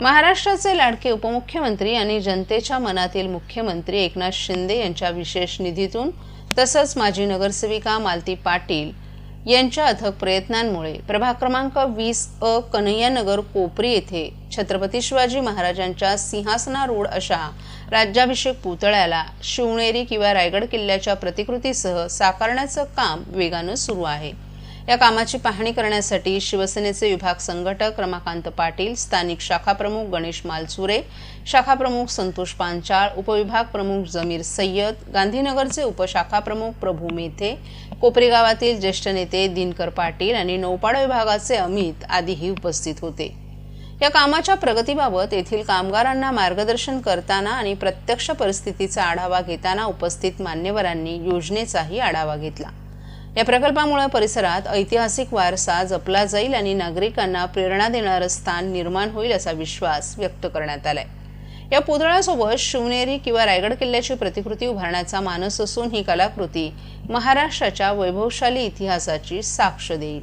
महाराष्ट्राचे लाडके उपमुख्यमंत्री आणि जनतेच्या मनातील मुख्यमंत्री एकनाथ शिंदे यांच्या विशेष निधीतून तसंच माजी नगरसेविका मालती पाटील यांच्या अथक प्रयत्नांमुळे प्रभाग क्रमांक वीस अ कन्हैयानगर कोपरी येथे छत्रपती शिवाजी महाराजांच्या सिंहासनारूढ अशा राज्याभिषेक पुतळ्याला शिवनेरी किंवा रायगड किल्ल्याच्या प्रतिकृतीसह साकारण्याचं काम वेगानं सुरू आहे. या कामाची पाहणी करण्यासाठी शिवसेनेचे विभाग संघटक रमाकांत पाटील स्थानिक शाखाप्रमुख गणेश मालचुरे शाखाप्रमुख संतोष पांचाळ उपविभाग प्रमुख जमीर सय्यद गांधीनगरचे उपशाखा प्रमुख प्रभू मेथे कोपरेगावातील ज्येष्ठ नेते दिनकर पाटील आणि नौपाडा विभागाचे अमित आदीही उपस्थित होते. या कामाच्या प्रगतीबाबत येथील कामगारांना मार्गदर्शन करताना आणि प्रत्यक्ष परिस्थितीचा आढावा घेताना उपस्थित मान्यवरांनी योजनेचाही आढावा घेतला. या प्रकल्पामुळे परिसरात ऐतिहासिक वारसा जपला जाईल आणि नागरिकांना प्रेरणा देणारं स्थान निर्माण होईल असा विश्वास व्यक्त करण्यात आलाय. या पुतळ्यासोबत शिवनेरी किंवा रायगड किल्ल्याची प्रतिकृती उभारण्याचा मानस असून ही कलाकृती महाराष्ट्राच्या वैभवशाली इतिहासाची साक्ष देईल.